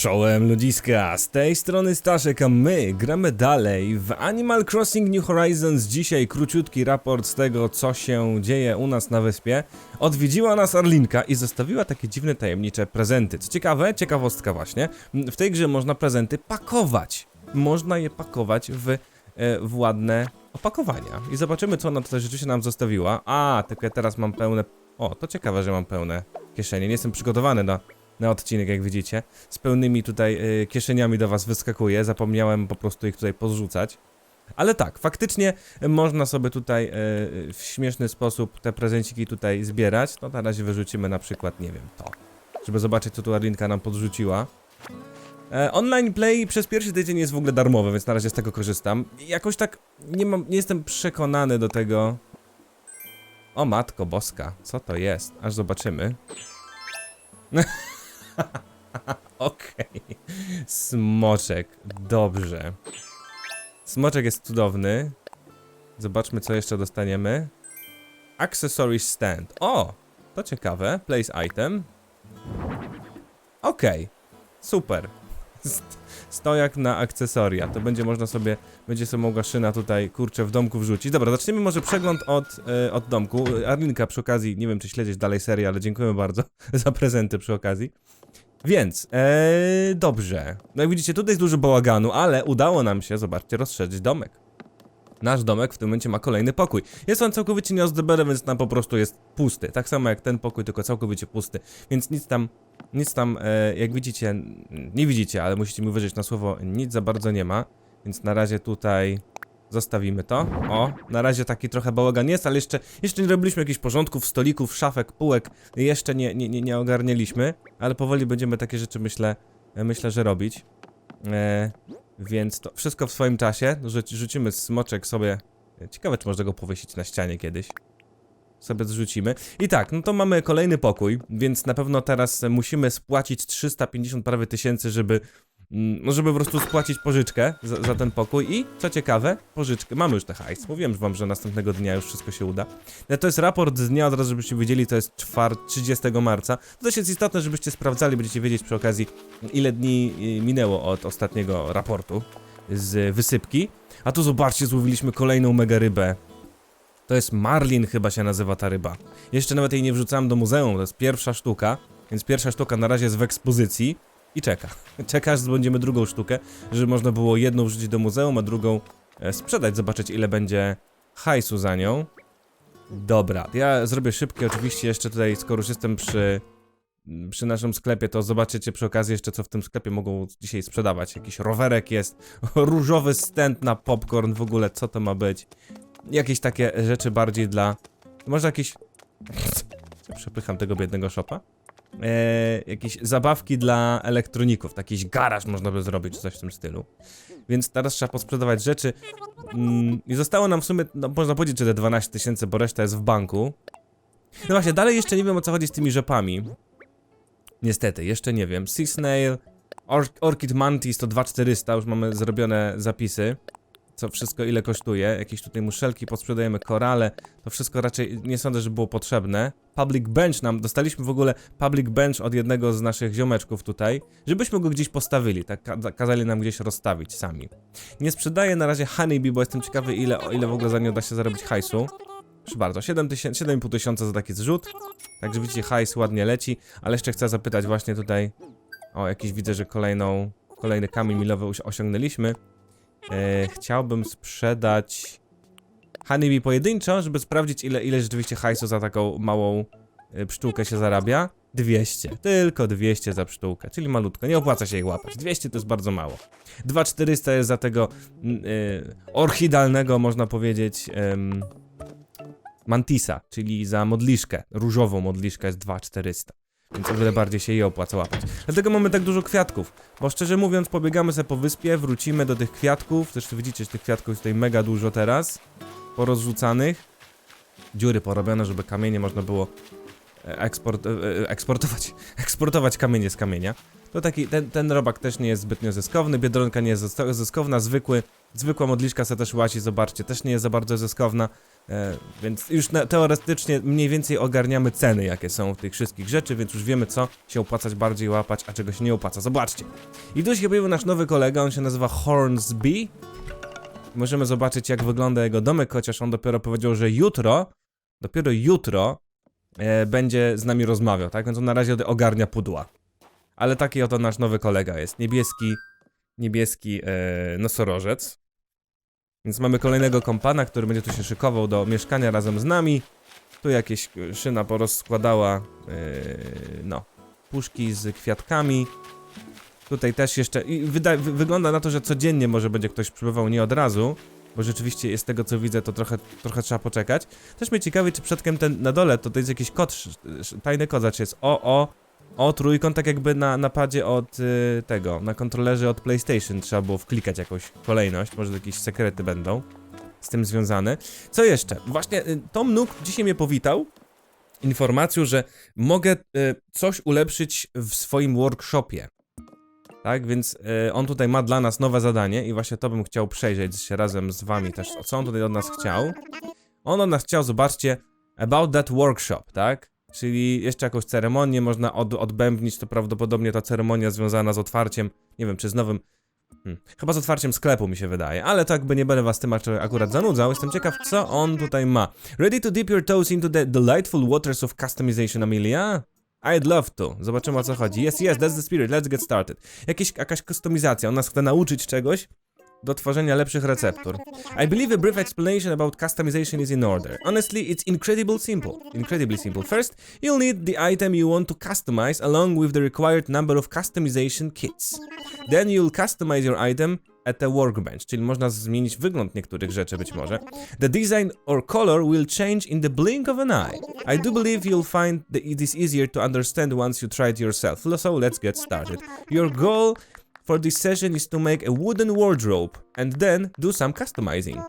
Czołem ludziska, z tej strony Staszek, a my gramy dalej w Animal Crossing New Horizons. Dzisiaj króciutki raport z tego, co się dzieje u nas na wyspie. Odwiedziła nas Arlinka i zostawiła takie dziwne, tajemnicze prezenty. Co ciekawe, ciekawostka właśnie, w tej grze można prezenty pakować. Można je pakować w, e, w ładne opakowania. I zobaczymy, co ona tutaj rzeczywiście nam zostawiła. A, tylko ja teraz mam pełne... O, to ciekawe, że mam pełne kieszenie. Nie jestem przygotowany na na odcinek, jak widzicie. Z pełnymi tutaj y, kieszeniami do was wyskakuję. Zapomniałem po prostu ich tutaj pozrzucać. Ale tak, faktycznie można sobie tutaj y, w śmieszny sposób te prezenciki tutaj zbierać. No na razie wyrzucimy na przykład, nie wiem, to. Żeby zobaczyć, co tu Arlinka nam podrzuciła. E, online play przez pierwszy tydzień jest w ogóle darmowy, więc na razie z tego korzystam. Jakoś tak nie mam, nie jestem przekonany do tego. O matko boska, co to jest? Aż zobaczymy. Okej. Smoczek. Dobrze. Smoczek jest cudowny. Zobaczmy, co jeszcze dostaniemy. Accessories stand. O! To ciekawe. Place item. Okej. Super. St- Stojak na akcesoria. To będzie można sobie, będzie sobie mogła szyna tutaj, kurczę, w domku wrzucić. Dobra, zaczniemy może przegląd od, e, od domku. Arlinka przy okazji, nie wiem czy śledzisz dalej serię, ale dziękujemy bardzo za prezenty przy okazji. Więc, ee, dobrze. No jak widzicie, tutaj jest dużo bałaganu, ale udało nam się, zobaczcie, rozszerzyć domek. Nasz domek w tym momencie ma kolejny pokój. Jest on całkowicie nieozdobiony, więc tam po prostu jest pusty. Tak samo jak ten pokój, tylko całkowicie pusty. Więc nic tam, nic tam, e, jak widzicie, nie widzicie, ale musicie mi uwierzyć na słowo, nic za bardzo nie ma. Więc na razie tutaj zostawimy to. O, na razie taki trochę bałagan jest, ale jeszcze, jeszcze nie robiliśmy jakichś porządków, stolików, szafek, półek. Jeszcze nie, nie, nie, nie ale powoli będziemy takie rzeczy, myślę, e, myślę, że robić. E, więc to wszystko w swoim czasie. Rzuci, rzucimy smoczek sobie. Ciekawe, czy można go powiesić na ścianie kiedyś. Sobie zrzucimy. I tak, no to mamy kolejny pokój, więc na pewno teraz e, musimy spłacić 350 prawie tysięcy, żeby Mm, No, żeby po prostu spłacić pożyczkę za, za ten pokój i, co ciekawe, pożyczkę. Mamy już te hajs. Mówiłem wam, że następnego dnia już wszystko się uda. No, To jest raport z dnia, od razu żebyście wiedzieli, to jest czwar 30 marca. To też jest istotne, żebyście sprawdzali, będziecie wiedzieć przy okazji, ile dni y, minęło od ostatniego raportu z wysypki. A tu zobaczcie, złowiliśmy kolejną mega rybę. To jest Marlin chyba się nazywa ta ryba. Jeszcze nawet jej nie wrzucałem do muzeum, to jest pierwsza sztuka, więc pierwsza sztuka na razie jest w ekspozycji i czeka. Czeka, aż zdobędziemy drugą sztukę, żeby można było jedną wrzucić do muzeum, a drugą e, sprzedać, zobaczyć ile będzie hajsu za nią. Dobra, ja zrobię szybkie oczywiście jeszcze tutaj, skoro już jestem przy, przy naszym sklepie, to zobaczycie przy okazji jeszcze co w tym sklepie mogą dzisiaj sprzedawać. Jakiś rowerek jest, różowy stent na popcorn, w ogóle co to ma być. Jakieś takie rzeczy bardziej dla... Może jakieś... Przepycham tego biednego shopa e, jakieś zabawki dla elektroników, jakiś garaż można by zrobić, czy coś w tym stylu. Więc teraz trzeba posprzedawać rzeczy. Mm, I zostało nam w sumie, no można powiedzieć, że te 12 tysięcy, bo reszta jest w banku. No właśnie, dalej jeszcze nie wiem o co chodzi z tymi rzepami. Niestety, jeszcze nie wiem. Sea Snail, Or Orchid Mantis to 2400, już mamy zrobione zapisy. Co wszystko ile kosztuje. Jakieś tutaj muszelki, podsprzedajemy korale. To wszystko raczej nie sądzę, że było potrzebne. Public Bench nam, dostaliśmy w ogóle Public Bench od jednego z naszych ziomeczków tutaj, żebyśmy go gdzieś postawili, tak ka- kazali nam gdzieś rozstawić sami. Nie sprzedaję na razie Honeybee, bo jestem ciekawy ile, ile w ogóle za nią da się zarobić hajsu. Proszę bardzo, 7 tysięcy- 7,5 tysiąca za taki zrzut. Także widzicie, hajs ładnie leci, ale jeszcze chcę zapytać właśnie tutaj, o jakiś widzę, że kolejną, kolejny kamień milowy osiągnęliśmy. E, chciałbym sprzedać Honeybee pojedynczo, żeby sprawdzić ile, ile rzeczywiście hajsu za taką małą y, pszczółkę się zarabia. 200. Tylko 200 za pszczółkę, czyli malutko. Nie opłaca się ich łapać. 200 to jest bardzo mało. 2400 jest za tego mm, y, orchidalnego, można powiedzieć, mantisa, czyli za modliszkę. Różową modliszkę jest 2400. Więc o wiele bardziej się jej opłaca łapać. Dlatego mamy tak dużo kwiatków. Bo szczerze mówiąc, pobiegamy sobie po wyspie, wrócimy do tych kwiatków. Zresztą widzicie, że tych kwiatków jest tutaj mega dużo teraz. Porozrzucanych. Dziury porobione, żeby kamienie można było e, eksport, e, e, eksportować, eksportować kamienie z kamienia. To taki, ten, ten robak też nie jest zbytnio zyskowny, Biedronka nie jest zys- zyskowna, zwykły, zwykła modliszka se też łazi, zobaczcie, też nie jest za bardzo zyskowna, więc już na, teoretycznie mniej więcej ogarniamy ceny, jakie są tych wszystkich rzeczy, więc już wiemy, co się opłacać bardziej łapać, a czego się nie opłaca. Zobaczcie. I tu się pojawił nasz nowy kolega, on się nazywa Hornsby. Możemy zobaczyć, jak wygląda jego domek, chociaż on dopiero powiedział, że jutro, dopiero jutro e, będzie z nami rozmawiał, tak? Więc on na razie ogarnia pudła. Ale taki oto nasz nowy kolega jest. Niebieski, niebieski e, nosorożec. Więc mamy kolejnego kompana, który będzie tu się szykował do mieszkania razem z nami. Tu jakieś e, szyna porozkładała, e, no, puszki z kwiatkami. Tutaj też jeszcze, i wyda, wy, wygląda na to, że codziennie może będzie ktoś przybywał, nie od razu. Bo rzeczywiście jest tego co widzę, to trochę, trochę trzeba poczekać. Też mnie ciekawi, czy przodkiem ten na dole to, to jest jakiś kod, tajny kod, znaczy jest o, o, o trójkąt, tak jakby na napadzie od y, tego, na kontrolerze od PlayStation trzeba było wklikać jakąś kolejność, może jakieś sekrety będą z tym związane. Co jeszcze? Właśnie y, Tom Nook dzisiaj mnie powitał informacją, że mogę y, coś ulepszyć w swoim workshopie. Tak, więc y, on tutaj ma dla nas nowe zadanie i właśnie to bym chciał przejrzeć razem z wami też, co on tutaj od nas chciał. On od nas chciał, zobaczcie, about that workshop, tak? Czyli jeszcze jakąś ceremonię można od, odbębnić, to prawdopodobnie ta ceremonia związana z otwarciem, nie wiem, czy z nowym, hmm, chyba z otwarciem sklepu mi się wydaje, ale to jakby nie będę was tym ak- akurat zanudzał, jestem ciekaw, co on tutaj ma. Ready to dip your toes into the delightful waters of customization, Amelia? I'd love to. Zobaczymy o co chodzi. Yes, yes, that's the spirit, let's get started. Jakieś, jakaś kustomizacja, on nas chce nauczyć czegoś do tworzenia lepszych receptur. I believe a brief explanation about customization is in order. Honestly, it's incredibly simple. Incredibly simple. First, you'll need the item you want to customize along with the required number of customization kits. Then you'll customize your item at a workbench, czyli można zmienić wygląd niektórych rzeczy być może. The design or color will change in the blink of an eye. I do believe you'll find that it is easier to understand once you try it yourself. So let's get started. Your goal for this session is to make a wooden wardrobe and then do some customizing.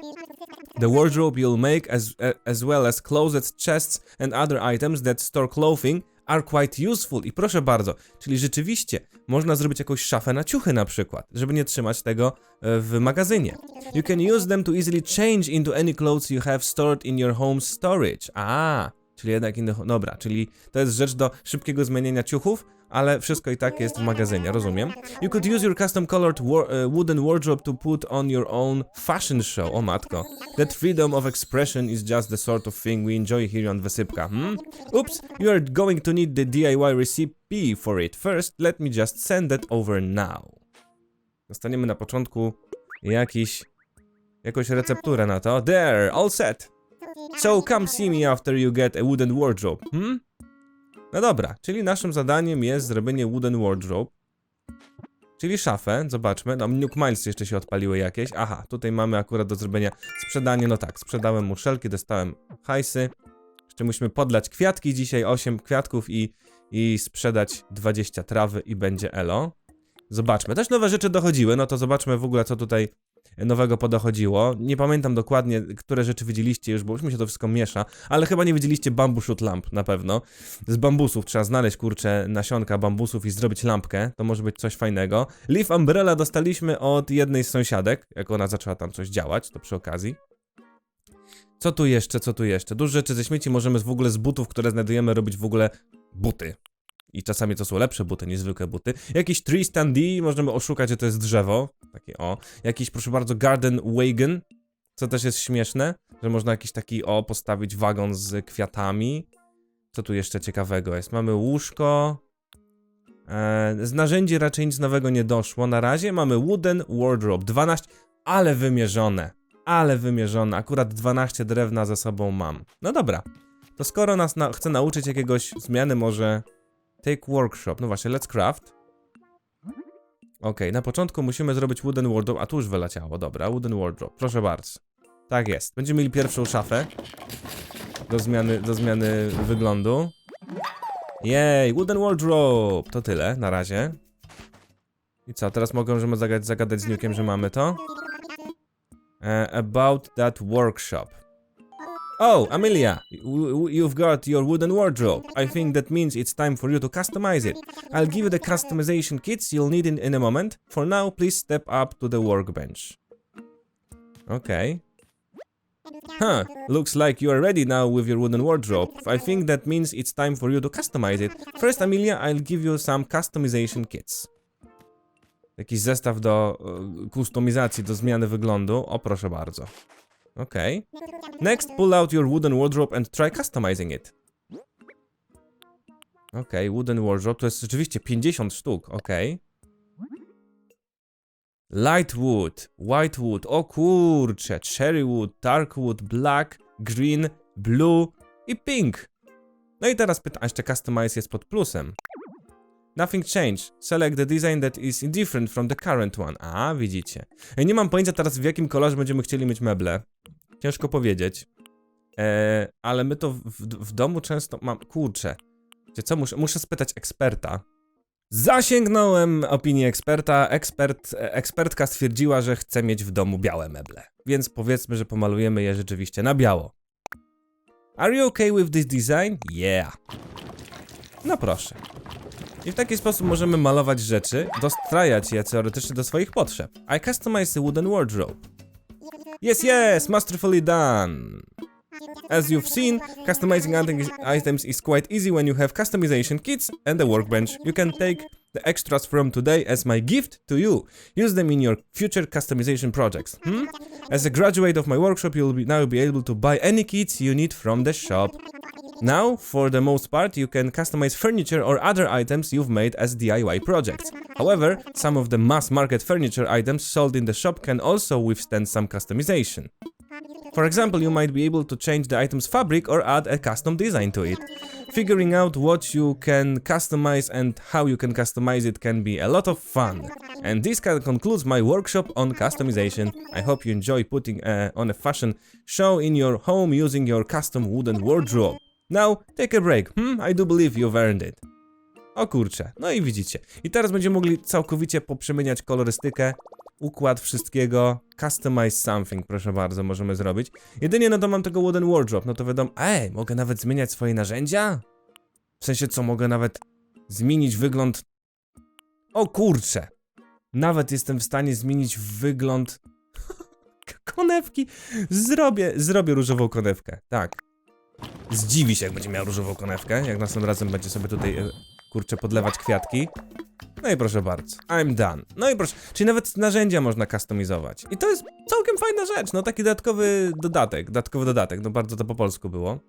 The wardrobe you'll make, as, a- as well as closets, chests, and other items that store clothing, are quite useful. I proszę bardzo, czyli rzeczywiście można zrobić jakąś szafę na ciuchy na przykład, żeby nie trzymać tego e, w magazynie. You can use them to easily change into any clothes you have stored in your home storage. A, czyli jednak inny. Dobra, czyli to jest rzecz do szybkiego zmienienia ciuchów, ale wszystko i tak jest w magazynie, rozumiem. You could use your custom colored war, e, wooden wardrobe to put on your own fashion show. O matko. That freedom of expression is just the sort of thing we enjoy here on Wysypka. Hmm? Oops, you are going to need the DIY recipe for it. First, let me just send that over now. Dostaniemy na początku jakiś, jakąś recepturę na to. There, all set. So come see me after you get a wooden wardrobe. Hmm? No dobra, czyli naszym zadaniem jest zrobienie wooden wardrobe. Czyli szafę, zobaczmy. No, Nuke Miles jeszcze się odpaliły jakieś. Aha, tutaj mamy akurat do zrobienia sprzedanie. No tak, sprzedałem muszelki, dostałem hajsy. Jeszcze musimy podlać kwiatki dzisiaj, 8 kwiatków i, i sprzedać 20 trawy i będzie elo. Zobaczmy, też nowe rzeczy dochodziły, no to zobaczmy w ogóle co tutaj nowego podochodziło. Nie pamiętam dokładnie, które rzeczy widzieliście już, bo już mi się to wszystko miesza, ale chyba nie widzieliście bamboo shoot lamp na pewno. Z bambusów trzeba znaleźć, kurczę, nasionka bambusów i zrobić lampkę, to może być coś fajnego. Leaf Umbrella dostaliśmy od jednej z sąsiadek, jak ona zaczęła tam coś działać, to przy okazji. Co tu jeszcze, co tu jeszcze? Dużo rzeczy ze śmieci możemy w ogóle z butów, które znajdujemy, robić w ogóle buty. I czasami to są lepsze buty, niezwykłe buty. Jakiś tree standee, możemy oszukać, że to jest drzewo. Takie o. Jakiś, proszę bardzo, garden wagon, co też jest śmieszne, że można jakiś taki o postawić wagon z kwiatami. Co tu jeszcze ciekawego jest? Mamy łóżko. E, z narzędzi raczej nic nowego nie doszło. Na razie mamy wooden wardrobe 12, ale wymierzone. Ale wymierzone. Akurat 12 drewna ze sobą mam. No dobra. To skoro nas na, chce nauczyć jakiegoś zmiany, może take workshop. No właśnie, let's craft. Okej, na początku musimy zrobić wooden wardrobe, a tu już wyleciało, dobra, wooden wardrobe, proszę bardzo. Tak jest, będziemy mieli pierwszą szafę do zmiany, do zmiany wyglądu. Jej, wooden wardrobe, to tyle, na razie. I co, teraz możemy zagadać, zagadać z Nukiem, że mamy to? E, about that workshop. Oh, Amelia, you've got your wooden wardrobe. I think that means it's time for you to customize it. I'll give you the customization kits you'll need in, in a moment. For now, please step up to the workbench. Okay. Huh, looks like you are ready now with your wooden wardrobe. I think that means it's time for you to customize it. First, Amelia, I'll give you some customization kits. Jakiś zestaw do kustomizacji, do zmiany wyglądu. O, proszę bardzo. Okej. Next, pull out your wooden wardrobe and try customizing it. Okej, wooden wardrobe to jest rzeczywiście 50 sztuk. Light wood, white wood, o kurcze, cherry wood, dark wood, black, green, blue i pink. No i teraz pytam, a jeszcze customize jest pod plusem. Nothing changed. Select the design that is different from the current one. A, widzicie. Ja nie mam pojęcia teraz w jakim kolorze będziemy chcieli mieć meble. Ciężko powiedzieć. Eee, ale my to w, w domu często mam. Kurczę. Wiecie co? Muszę, muszę spytać eksperta. Zasięgnąłem opinii eksperta. Ekspert, e, ekspertka stwierdziła, że chce mieć w domu białe meble. Więc powiedzmy, że pomalujemy je rzeczywiście na biało. Are you okay with this design? Yeah. No proszę. I w taki sposób możemy malować rzeczy, dostrajać je teoretycznie do swoich potrzeb. I customize wooden wardrobe. Yes, yes, masterfully done. As you've seen, customizing item- items is quite easy when you have customization kits and a workbench. You can take the extras from today as my gift to you. Use them in your future customization projects. Hmm? As a graduate of my workshop, you'll be now be able to buy any kits you need from the shop. Now, for the most part, you can customize furniture or other items you've made as DIY projects. However, some of the mass market furniture items sold in the shop can also withstand some customization. For example, you might be able to change the item's fabric or add a custom design to it. Figuring out what you can customize and how you can customize it can be a lot of fun. And this concludes my workshop on customization. I hope you enjoy putting uh, on a fashion show in your home using your custom wooden wardrobe. Now, take a break. Hmm, I do believe you've earned it. O kurczę, no i widzicie. I teraz będziemy mogli całkowicie poprzemieniać kolorystykę, układ wszystkiego, customize something, proszę bardzo, możemy zrobić. Jedynie no to mam tego wooden wardrobe, no to wiadomo, ej, mogę nawet zmieniać swoje narzędzia? W sensie co, mogę nawet zmienić wygląd... O kurczę! Nawet jestem w stanie zmienić wygląd... konewki! Zrobię, zrobię różową konewkę, tak. Zdziwi się, jak będzie miał różową konewkę, jak następnym razem będzie sobie tutaj, e, kurczę, podlewać kwiatki. No i proszę bardzo, I'm done. No i proszę, czyli nawet narzędzia można kustomizować. I to jest całkiem fajna rzecz, no taki dodatkowy dodatek, dodatkowy dodatek, no bardzo to po polsku było.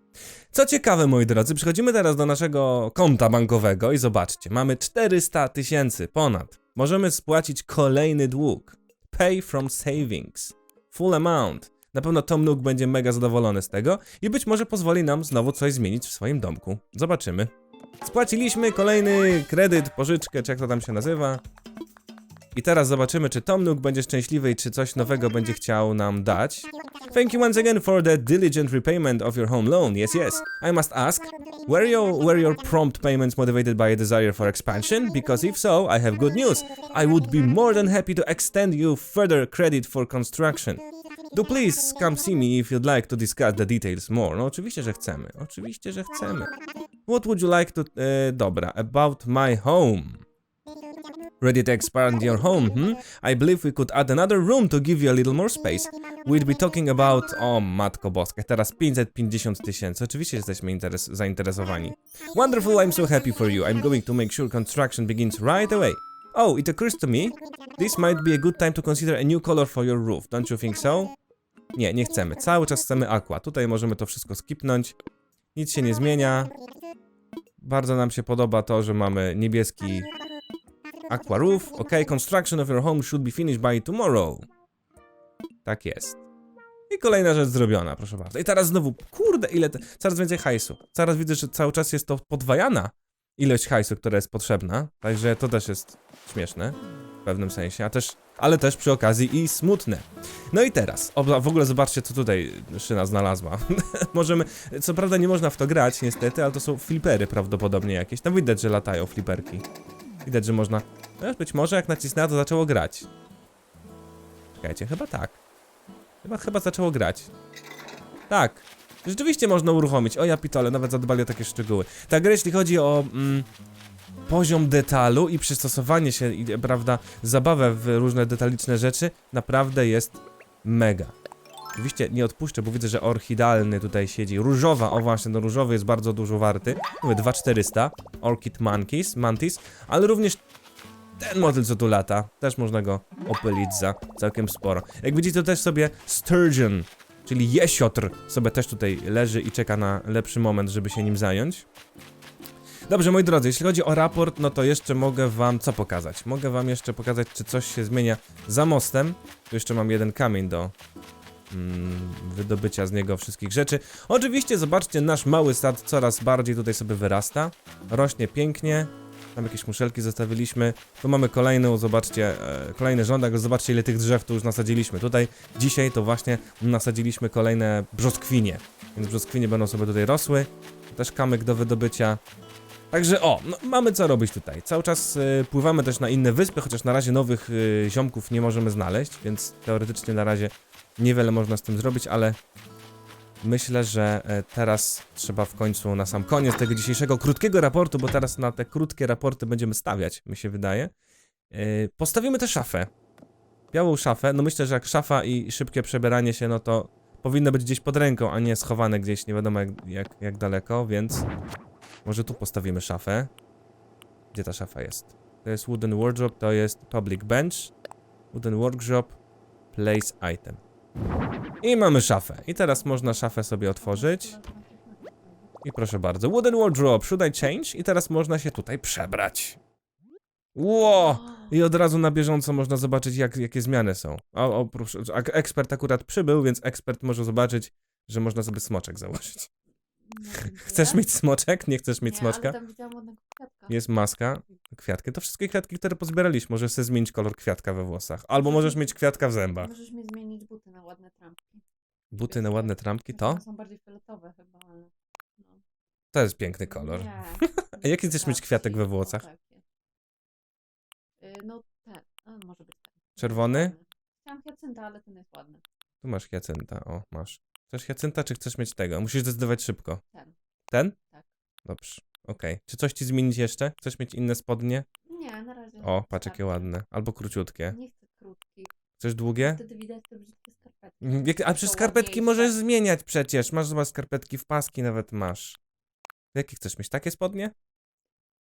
Co ciekawe, moi drodzy, przechodzimy teraz do naszego konta bankowego i zobaczcie, mamy 400 tysięcy ponad. Możemy spłacić kolejny dług. Pay from savings. Full amount. Na pewno Tom Nook będzie mega zadowolony z tego i być może pozwoli nam znowu coś zmienić w swoim domku. Zobaczymy. Spłaciliśmy kolejny kredyt, pożyczkę, czy jak to tam się nazywa. I teraz zobaczymy, czy Tom Nook będzie szczęśliwy i czy coś nowego będzie chciał nam dać. Thank you once again for the diligent repayment of your home loan. Yes, yes. I must ask, were your, were your prompt payments motivated by a desire for expansion? Because if so, I have good news. I would be more than happy to extend you further credit for construction. Do please come see me if you'd like to discuss the details more. No oczywiście, że chcemy. Oczywiście, że chcemy. What would you like to... E, dobra, about my home. Ready to expand your home, hmm? I believe we could add another room to give you a little more space. We'd be talking about... O, matko boska, teraz 550 tysięcy. Oczywiście jesteśmy interes zainteresowani. Wonderful, I'm so happy for you. I'm going to make sure construction begins right away. Oh, it occurs to me, this might be a good time to consider a new color for your roof, don't you think so? Nie, nie chcemy. Cały czas chcemy aqua. Tutaj możemy to wszystko skipnąć. Nic się nie zmienia. Bardzo nam się podoba to, że mamy niebieski aqua roof. Ok, construction of your home should be finished by tomorrow. Tak jest. I kolejna rzecz zrobiona, proszę bardzo. I teraz znowu, kurde, ile te, coraz więcej hajsu. Coraz widzę, że cały czas jest to podwajana ilość hajsu, która jest potrzebna. Także to też jest śmieszne w pewnym sensie, a też, ale też przy okazji i smutne. No i teraz, o, w ogóle zobaczcie, co tutaj szyna znalazła. Możemy, co prawda nie można w to grać, niestety, ale to są flipery prawdopodobnie jakieś. Tam widać, że latają fliperki. Widać, że można, no, być może jak nacisnęła, to zaczęło grać. Czekajcie, chyba tak. Chyba, chyba zaczęło grać. Tak. Rzeczywiście można uruchomić. O ja pitole, nawet zadbali o takie szczegóły. Tak, jeśli chodzi o mm, poziom detalu i przystosowanie się, i, prawda, zabawę w różne detaliczne rzeczy, naprawdę jest mega. Oczywiście nie odpuszczę, bo widzę, że orchidalny tutaj siedzi. Różowa, o właśnie, no różowy jest bardzo dużo warty. Mówię, 2400. Orchid Monkeys, Mantis, ale również ten motyl, co tu lata, też można go opylić za całkiem sporo. Jak widzicie, to też sobie Sturgeon, czyli jesiotr, sobie też tutaj leży i czeka na lepszy moment, żeby się nim zająć. Dobrze, moi drodzy, jeśli chodzi o raport, no to jeszcze mogę wam co pokazać? Mogę wam jeszcze pokazać, czy coś się zmienia za mostem. Tu jeszcze mam jeden kamień do mm, wydobycia z niego wszystkich rzeczy. Oczywiście, zobaczcie, nasz mały sad coraz bardziej tutaj sobie wyrasta. Rośnie pięknie. Tam jakieś muszelki zostawiliśmy. Tu mamy kolejną, zobaczcie, e, kolejny rządek. Zobaczcie, ile tych drzew tu już nasadziliśmy. Tutaj dzisiaj to właśnie nasadziliśmy kolejne brzoskwinie. Więc brzoskwinie będą sobie tutaj rosły. Też kamyk do wydobycia. Także o, no, mamy co robić tutaj. Cały czas y, pływamy też na inne wyspy, chociaż na razie nowych y, ziomków nie możemy znaleźć, więc teoretycznie na razie niewiele można z tym zrobić, ale myślę, że e, teraz trzeba w końcu na sam koniec tego dzisiejszego krótkiego raportu, bo teraz na te krótkie raporty będziemy stawiać, mi się wydaje. y, postawimy tę szafę. Białą szafę, no myślę, że jak szafa i szybkie przebieranie się, no to powinno być gdzieś pod ręką, a nie schowane gdzieś nie wiadomo jak, jak, jak daleko, więc może tu postawimy szafę. Gdzie ta szafa jest? To jest wooden wardrobe, to jest public bench. Wooden workshop, place item. I mamy szafę. I teraz można szafę sobie otworzyć. I proszę bardzo, wooden wardrobe, should I change? I teraz można się tutaj przebrać. Ło! I od razu na bieżąco można zobaczyć, jak, jakie zmiany są. O, o, proszę, ekspert akurat przybył, więc ekspert może zobaczyć, że można sobie smoczek założyć. Chcesz mieć smoczek? Nie chcesz mieć nie, smoczka? Ale tam widziałam ładnego kwiatka. Jest maska, kwiatki. To wszystkie kwiatki, które pozbieraliśmy. Możesz sobie zmienić kolor kwiatka we włosach. Albo możesz mieć kwiatka w zębach. Możesz mi zmienić buty na ładne trampki. Buty na ładne trampki, to? One są bardziej fioletowe chyba, ale... No. To jest piękny kolor. Nie. A jaki chcesz mieć kwiatek we włosach? Y, No ten, a, może być ten. Czerwony? Chciałam hiacynta, ale ten jest ładny. Tu masz hiacynta, o, masz. Chcesz hiacynta, czy chcesz mieć tego? Musisz zdecydować szybko. Ten. Ten? Tak. Dobrze, okej. Czy coś ci zmienić jeszcze? Chcesz mieć inne spodnie? Nie, na razie. O, patrz jakie ładne. Albo króciutkie. Nie chcę krótkich. Chcesz długie? Wtedy widać te brzydkie skarpetki. Mm, Jak, a przez skarpetki ładniejsze. możesz zmieniać przecież. Masz zobacz skarpetki w paski nawet masz. Jakie chcesz mieć? Takie spodnie?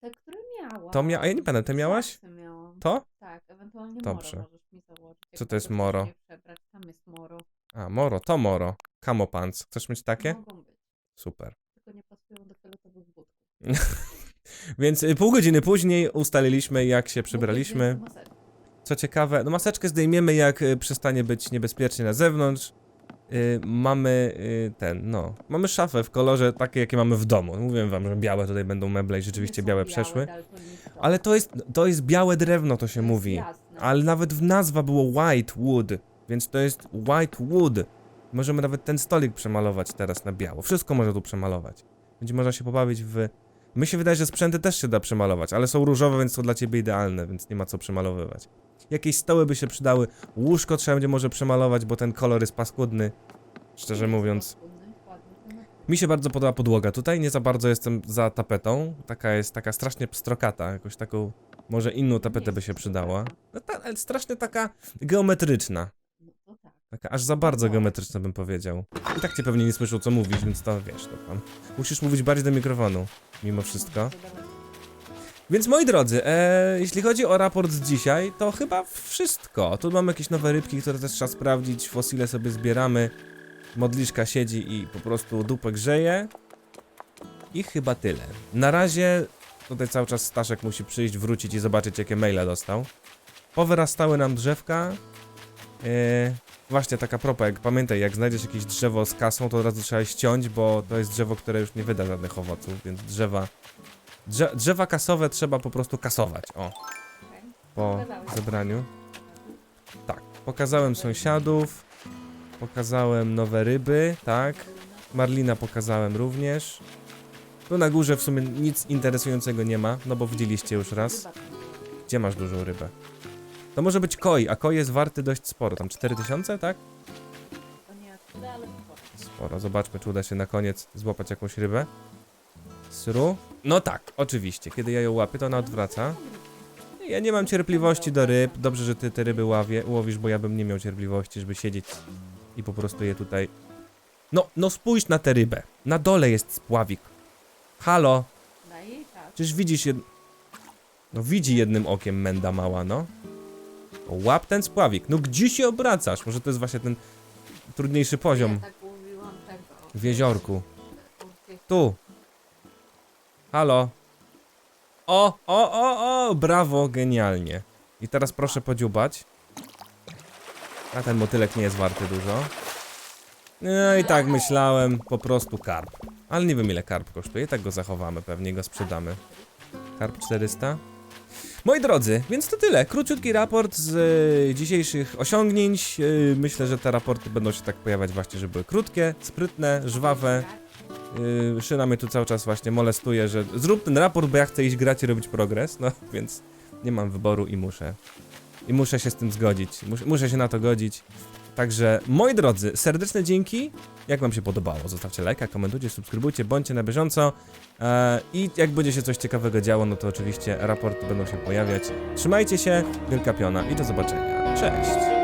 Te, które miałam. To mia- a ja nie pamiętam, ty miałaś? Miałam. To? Tak, ewentualnie Dobrze. moro możesz mi założyć. jak to jest bardzo chcesz moro? mnie Przebrać. Tam jest moro. A, moro, to moro. Camo pants. Chcesz mieć takie? Mogą być, Super. tylko nie pasują do fioletowych butów. Więc y, pół godziny później ustaliliśmy, jak się maseczka. Co ciekawe, no maseczkę zdejmiemy, jak y, przestanie być niebezpiecznie na zewnątrz. Y, mamy y, ten, no. Mamy szafę w kolorze takie, jakie mamy w domu. Mówiłem wam, że białe tutaj będą meble i rzeczywiście białe przeszły. Ale to jest, to jest białe drewno, to się mówi. Ale nawet w nazwa było white wood, więc to jest white wood. Możemy nawet ten stolik przemalować teraz na biało. Wszystko można tu przemalować. Będzie można się pobawić w... My się wydaje, że sprzęty też się da przemalować, ale są różowe, więc są dla ciebie idealne, więc nie ma co przemalowywać. Jakieś stoły by się przydały, łóżko trzeba będzie może przemalować, bo ten kolor jest paskudny. Szczerze mówiąc. Mi się bardzo podoba podłoga tutaj, nie za bardzo jestem za tapetą. Taka jest taka strasznie pstrokata, jakąś taką... Może inną tapetę by się przydała. No ta, ale strasznie taka geometryczna. Taka aż za bardzo geometryczna bym powiedział. I tak cię pewnie nie słyszą co mówisz, więc to wiesz, to tam. Musisz mówić bardziej do mikrofonu, mimo wszystko. Więc moi drodzy, e, jeśli chodzi o raport z dzisiaj, to chyba wszystko. Tu mamy jakieś nowe rybki, które też trzeba sprawdzić, fosile sobie zbieramy. Modliszka siedzi i po prostu dupę grzeje. I chyba tyle. Na razie tutaj cały czas Staszek musi przyjść, wrócić i zobaczyć jakie maile dostał. Powyrastały nam drzewka. E, właśnie taka propa, jak pamiętaj, jak znajdziesz jakieś drzewo z kasą, to od razu trzeba ściąć, bo to jest drzewo, które już nie wyda żadnych owoców, więc drzewa Drze drzewa kasowe trzeba po prostu kasować. O, po zebraniu. Tak, pokazałem sąsiadów, pokazałem nowe ryby, tak. Marlina pokazałem również. Tu na górze w sumie nic interesującego nie ma, no bo widzieliście już raz. Gdzie masz dużą rybę? To może być koi, a koi jest warty dość sporo, tam 4000, tak? To nie ale sporo. sporo. Zobaczmy, czy uda się na koniec złapać jakąś rybę. Sru? No tak, oczywiście. Kiedy ja ją łapię, to ona odwraca. Ja nie mam cierpliwości do ryb. Dobrze, że ty te ryby ławie, łowisz, bo ja bym nie miał cierpliwości, żeby siedzieć i po prostu je tutaj... No, no spójrz na tę rybę. Na dole jest spławik. Halo, jej tak. przecież widzisz jed... No widzi jednym okiem menda mała, no. Łap ten spławik. No gdzie się obracasz? Może to jest właśnie ten trudniejszy poziom Ja tak mówiłam tego. w jeziorku. Tu. Halo. O, o, o, o, brawo, genialnie. I teraz proszę podziubać. A ten motylek nie jest warty dużo. No i tak myślałem, po prostu karp. Ale nie wiem ile karp kosztuje, tak go zachowamy, pewnie go sprzedamy. Karp 400. Moi drodzy, więc to tyle. Króciutki raport z e, dzisiejszych osiągnięć. E, myślę, że te raporty będą się tak pojawiać właśnie, żeby były krótkie, sprytne, żwawe. Yy, Szyna mnie tu cały czas właśnie molestuje, że zrób ten raport, bo ja chcę iść grać i robić progres, no więc nie mam wyboru i muszę. I muszę się z tym zgodzić, muszę, muszę się na to godzić. Także, moi drodzy, serdeczne dzięki. Jak wam się podobało, zostawcie lajka, komentujcie, subskrybujcie, bądźcie na bieżąco. E, I jak będzie się coś ciekawego działo, no to oczywiście raporty będą się pojawiać. Trzymajcie się, wielka piona i do zobaczenia. Cześć!